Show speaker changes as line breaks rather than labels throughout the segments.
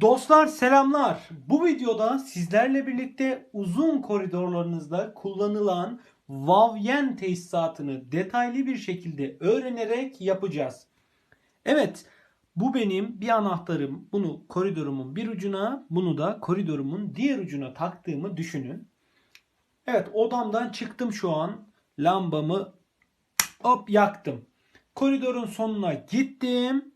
Dostlar selamlar. Bu videoda sizlerle birlikte uzun koridorlarınızda kullanılan Vavyen tesisatını detaylı bir şekilde öğrenerek yapacağız. Evet, bu benim bir anahtarım. Bunu koridorumun bir ucuna, bunu da koridorumun diğer ucuna taktığımı düşünün. Evet, odamdan çıktım şu an. Lambamı hop yaktım. Koridorun sonuna gittim.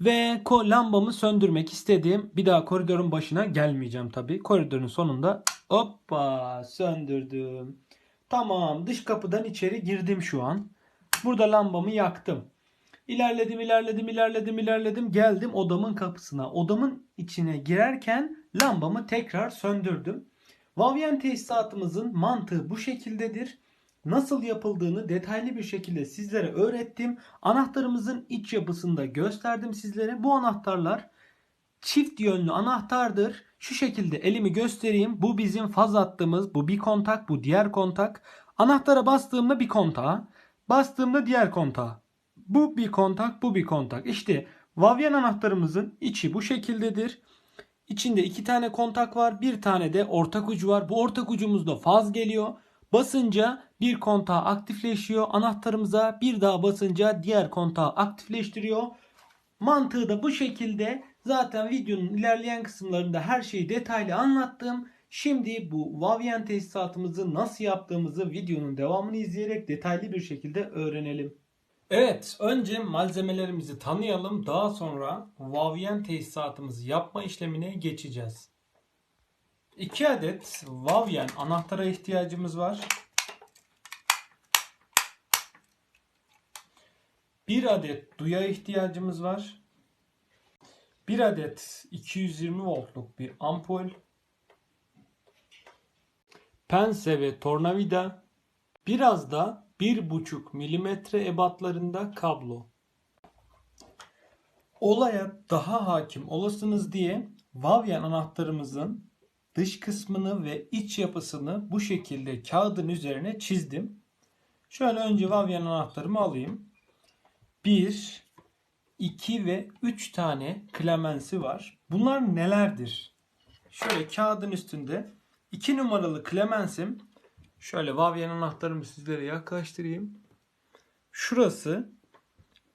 Ve ko lambamı söndürmek istedim. Bir daha koridorun başına gelmeyeceğim tabii. Koridorun sonunda hoppa söndürdüm. Tamam dış kapıdan içeri girdim şu an. Burada lambamı yaktım. İlerledim ilerledim ilerledim ilerledim geldim odamın kapısına. Odamın içine girerken lambamı tekrar söndürdüm. Vavyen tesisatımızın mantığı bu şekildedir. Nasıl yapıldığını detaylı bir şekilde sizlere öğrettim. Anahtarımızın iç yapısını da gösterdim sizlere. Bu anahtarlar çift yönlü anahtardır. Şu şekilde elimi göstereyim. Bu bizim faz attığımız, bu bir kontak, bu diğer kontak. Anahtara bastığımda bir kontağa, bastığımda diğer kontağa. Bu bir kontak, bu bir kontak. İşte Vavyen anahtarımızın içi bu şekildedir. İçinde iki tane kontak var. Bir tane de ortak ucu var. Bu ortak ucumuzda faz geliyor. Basınca bir kontağı aktifleşiyor. Anahtarımıza bir daha basınca diğer kontağı aktifleştiriyor. Mantığı da bu şekilde. Zaten videonun ilerleyen kısımlarında her şeyi detaylı anlattım. Şimdi bu Vavyen tesisatımızı nasıl yaptığımızı videonun devamını izleyerek detaylı bir şekilde öğrenelim. Evet, önce malzemelerimizi tanıyalım. Daha sonra Vavyen tesisatımızı yapma işlemine geçeceğiz. 2 adet Vavyen anahtara ihtiyacımız var. 1 adet duya ihtiyacımız var. 1 adet 220 voltluk bir ampul. Pense ve tornavida. Biraz da 1,5 milimetre ebatlarında kablo. Olaya daha hakim olasınız diye Vavyen anahtarımızın dış kısmını ve iç yapısını bu şekilde kağıdın üzerine çizdim. Şöyle önce Vavyen anahtarımı alayım. 1, 2 ve 3 tane klemensi var. Bunlar nelerdir? Şöyle kağıdın üstünde 2 numaralı klemensim. Şöyle Vavyen anahtarımı sizlere yaklaştırayım. Şurası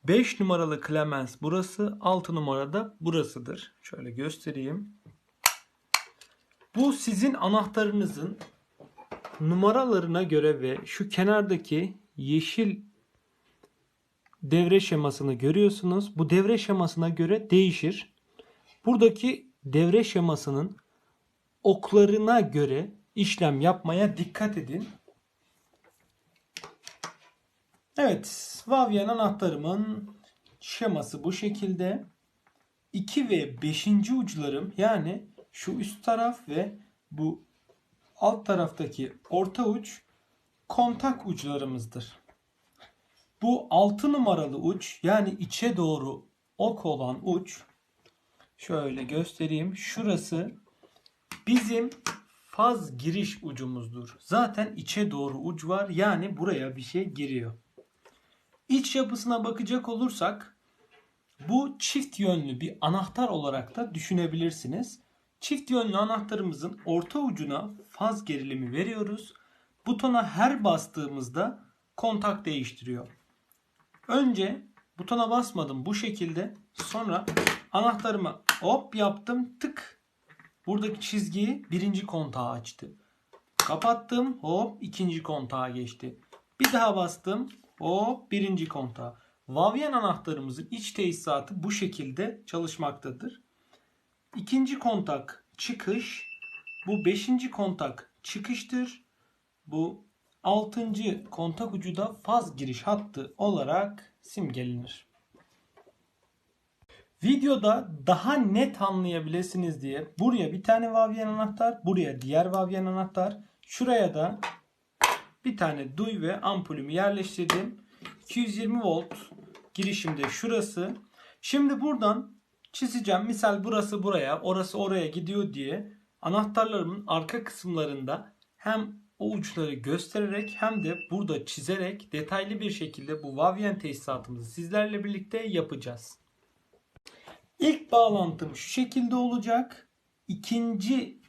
5 numaralı klemens burası, 6 numarada burasıdır. Şöyle göstereyim. Bu sizin anahtarınızın numaralarına göre ve şu kenardaki yeşil devre şemasını görüyorsunuz. Bu devre şemasına göre değişir. Buradaki devre şemasının oklarına göre işlem yapmaya dikkat edin. Evet, Vavyen anahtarımın şeması bu şekilde. 2 ve 5. uçlarım yani şu üst taraf ve bu alt taraftaki orta uç kontak uçlarımızdır. Bu 6 numaralı uç yani içe doğru ok olan uç şöyle göstereyim. Şurası bizim faz giriş ucumuzdur. Zaten içe doğru uç var yani buraya bir şey giriyor. İç yapısına bakacak olursak bu çift yönlü bir anahtar olarak da düşünebilirsiniz. Çift yönlü anahtarımızın orta ucuna faz gerilimi veriyoruz. Butona her bastığımızda kontak değiştiriyor. Önce butona basmadım bu şekilde. Sonra anahtarımı hop yaptım tık. Buradaki çizgiyi birinci kontağa açtı. Kapattım hop ikinci kontağa geçti. Bir daha bastım hop birinci kontağa. Vavyen anahtarımızın iç tesisatı bu şekilde çalışmaktadır. İkinci kontak çıkış. Bu beşinci kontak çıkıştır. Bu altıncı kontak ucu da faz giriş hattı olarak simgelenir. Videoda daha net anlayabilirsiniz diye buraya bir tane Vavyen anahtar, buraya diğer Vavyen anahtar, şuraya da bir tane duy ve ampulümü yerleştirdim. 220 volt girişimde şurası. Şimdi buradan çizeceğim. Misal burası buraya, orası oraya gidiyor diye anahtarlarımın arka kısımlarında hem o uçları göstererek hem de burada çizerek detaylı bir şekilde bu Vavyen tesisatımızı sizlerle birlikte yapacağız. İlk bağlantım şu şekilde olacak. İkinci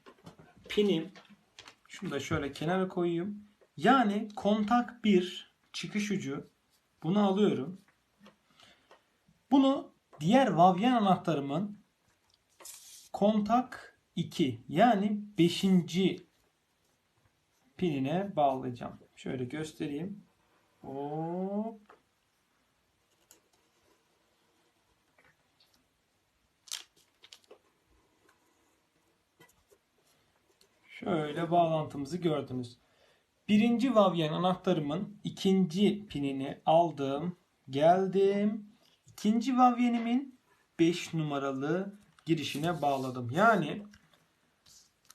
pinim şunu da şöyle kenara koyayım. Yani kontak 1 çıkış ucu bunu alıyorum. Bunu diğer Vavyen anahtarımın kontak 2 yani 5. pinine bağlayacağım. Şöyle göstereyim. Hop. Şöyle bağlantımızı gördünüz. Birinci Vavyen anahtarımın ikinci pinini aldım. Geldim. İkinci Vavyenimin 5 numaralı girişine bağladım. Yani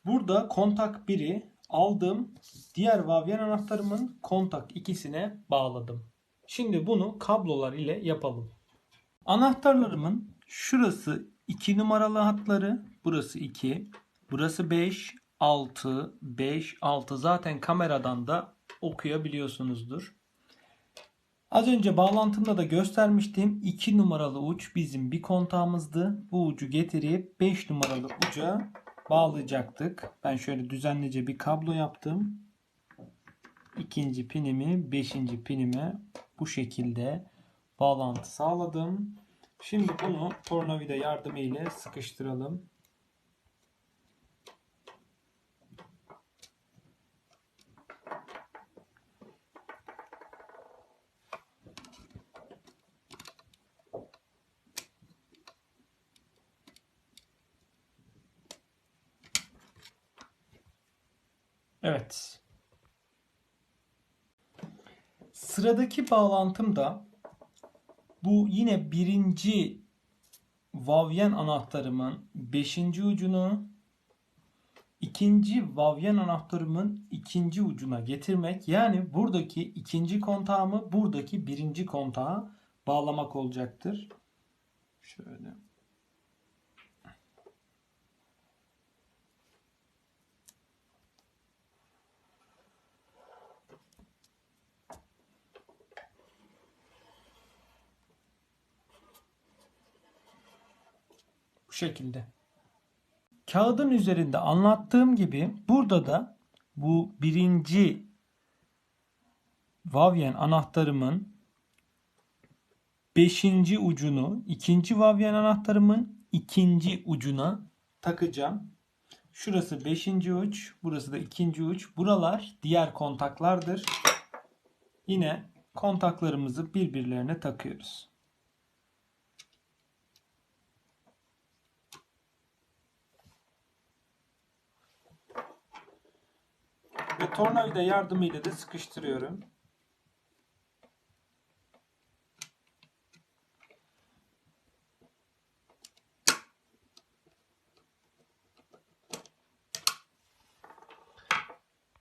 burada kontak 1'i aldım. Diğer Vavyen anahtarımın kontak ikisine bağladım. Şimdi bunu kablolar ile yapalım. Anahtarlarımın şurası 2 numaralı hatları, burası 2, burası 5, 6, 5, 6 zaten kameradan da okuyabiliyorsunuzdur. Az önce bağlantımda da göstermiştim. 2 numaralı uç bizim bir kontağımızdı. Bu ucu getirip 5 numaralı uca bağlayacaktık. Ben şöyle düzenlice bir kablo yaptım. İkinci pinimi, beşinci pinime bu şekilde bağlantı sağladım. Şimdi bunu tornavida yardımıyla sıkıştıralım. Evet. Sıradaki bağlantım da bu yine birinci Vavyen anahtarımın beşinci ucunu ikinci Vavyen anahtarımın ikinci ucuna getirmek. Yani buradaki ikinci kontağımı buradaki birinci kontağa bağlamak olacaktır. Şöyle. Bu şekilde. Kağıdın üzerinde anlattığım gibi burada da bu birinci Vavyen anahtarımın beşinci ucunu ikinci Vavyen anahtarımın ikinci ucuna takacağım. Şurası beşinci uç, burası da ikinci uç. Buralar diğer kontaklardır. Yine kontaklarımızı birbirlerine takıyoruz. Ve tornavida yardımıyla da sıkıştırıyorum.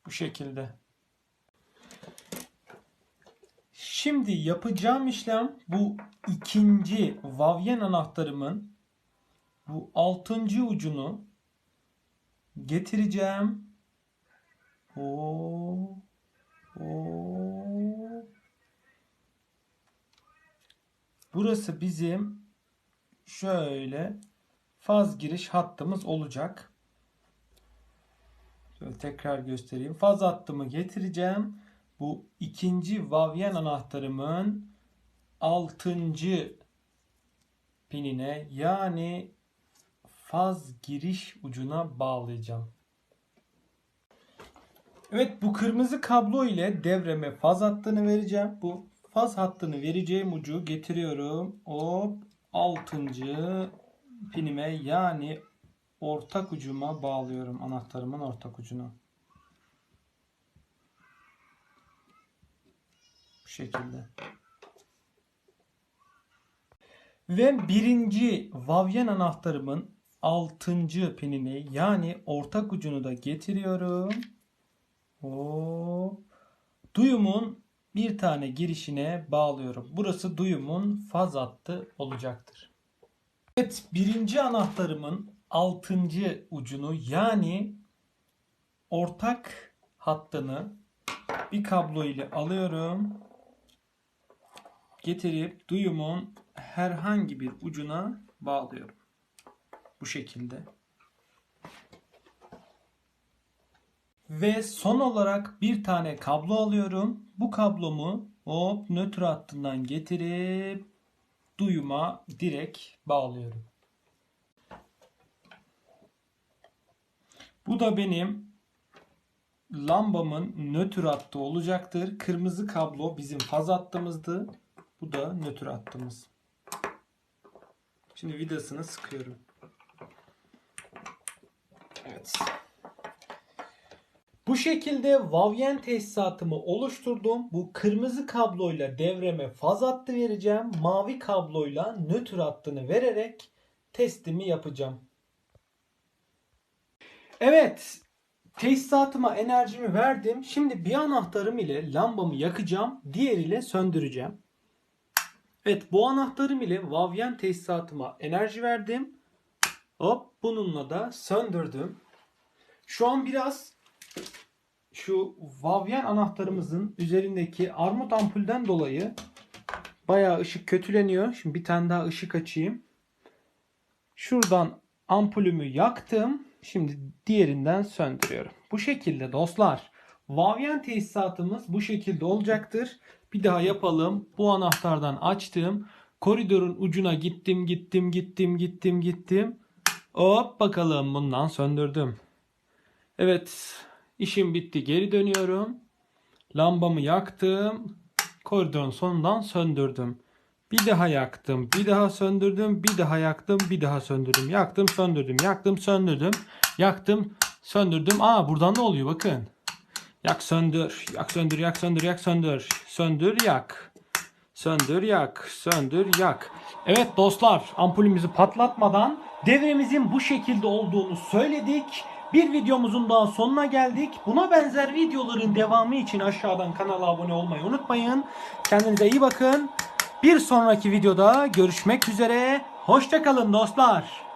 Bu şekilde. Şimdi yapacağım işlem bu ikinci Vavyen anahtarımın bu altıncı ucunu getireceğim. Oo. Oo. Burası bizim şöyle faz giriş hattımız olacak. Şöyle tekrar göstereyim. Faz hattımı getireceğim. Bu ikinci Vavyen anahtarımın altıncı pinine yani faz giriş ucuna bağlayacağım. Evet bu kırmızı kablo ile devreme faz hattını vereceğim. Bu faz hattını vereceğim ucu getiriyorum. Hop 6. pinime yani ortak ucuma bağlıyorum anahtarımın ortak ucunu. Bu şekilde. Ve birinci Vavyen anahtarımın 6. pinini yani ortak ucunu da getiriyorum. Hop. Duyumun bir tane girişine bağlıyorum. Burası duyumun faz hattı olacaktır. Evet birinci anahtarımın altıncı ucunu yani ortak hattını bir kablo ile alıyorum. Getirip duyumun herhangi bir ucuna bağlıyorum. Bu şekilde. Ve son olarak bir tane kablo alıyorum. Bu kablomu hop nötr hattından getirip duyuma direkt bağlıyorum. Bu da benim lambamın nötr hattı olacaktır. Kırmızı kablo bizim faz hattımızdı. Bu da nötr hattımız. Şimdi vidasını sıkıyorum. Evet. Bu şekilde Vavyen tesisatımı oluşturdum. Bu kırmızı kabloyla devreme faz hattı vereceğim. Mavi kabloyla nötr hattını vererek testimi yapacağım. Evet. Tesisatıma enerjimi verdim. Şimdi bir anahtarım ile lambamı yakacağım. Diğeriyle söndüreceğim. Evet bu anahtarım ile Vavyen tesisatıma enerji verdim. Hop bununla da söndürdüm. Şu an biraz şu Vavyen anahtarımızın üzerindeki armut ampulden dolayı bayağı ışık kötüleniyor. Şimdi bir tane daha ışık açayım. Şuradan ampulümü yaktım. Şimdi diğerinden söndürüyorum. Bu şekilde dostlar. Vavyen tesisatımız bu şekilde olacaktır. Bir daha yapalım. Bu anahtardan açtım. Koridorun ucuna gittim, gittim, gittim, gittim, gittim. Hop bakalım bundan söndürdüm. Evet, işim bitti. Geri dönüyorum. Lambamı yaktım. Koridorun sonundan söndürdüm. Bir daha yaktım, bir daha söndürdüm, bir daha yaktım, bir daha söndürdüm. Yaktım, söndürdüm, yaktım, söndürdüm. Yaktım, söndürdüm. Aa buradan ne oluyor bakın. Yak söndür, yak söndür, yak söndür, yak söndür. Söndür, yak. Söndür, yak, söndür, yak. Evet dostlar, ampulümüzü patlatmadan devremizin bu şekilde olduğunu söyledik. Bir videomuzun daha sonuna geldik. Buna benzer videoların devamı için aşağıdan kanala abone olmayı unutmayın. Kendinize iyi bakın. Bir sonraki videoda görüşmek üzere. Hoşçakalın dostlar.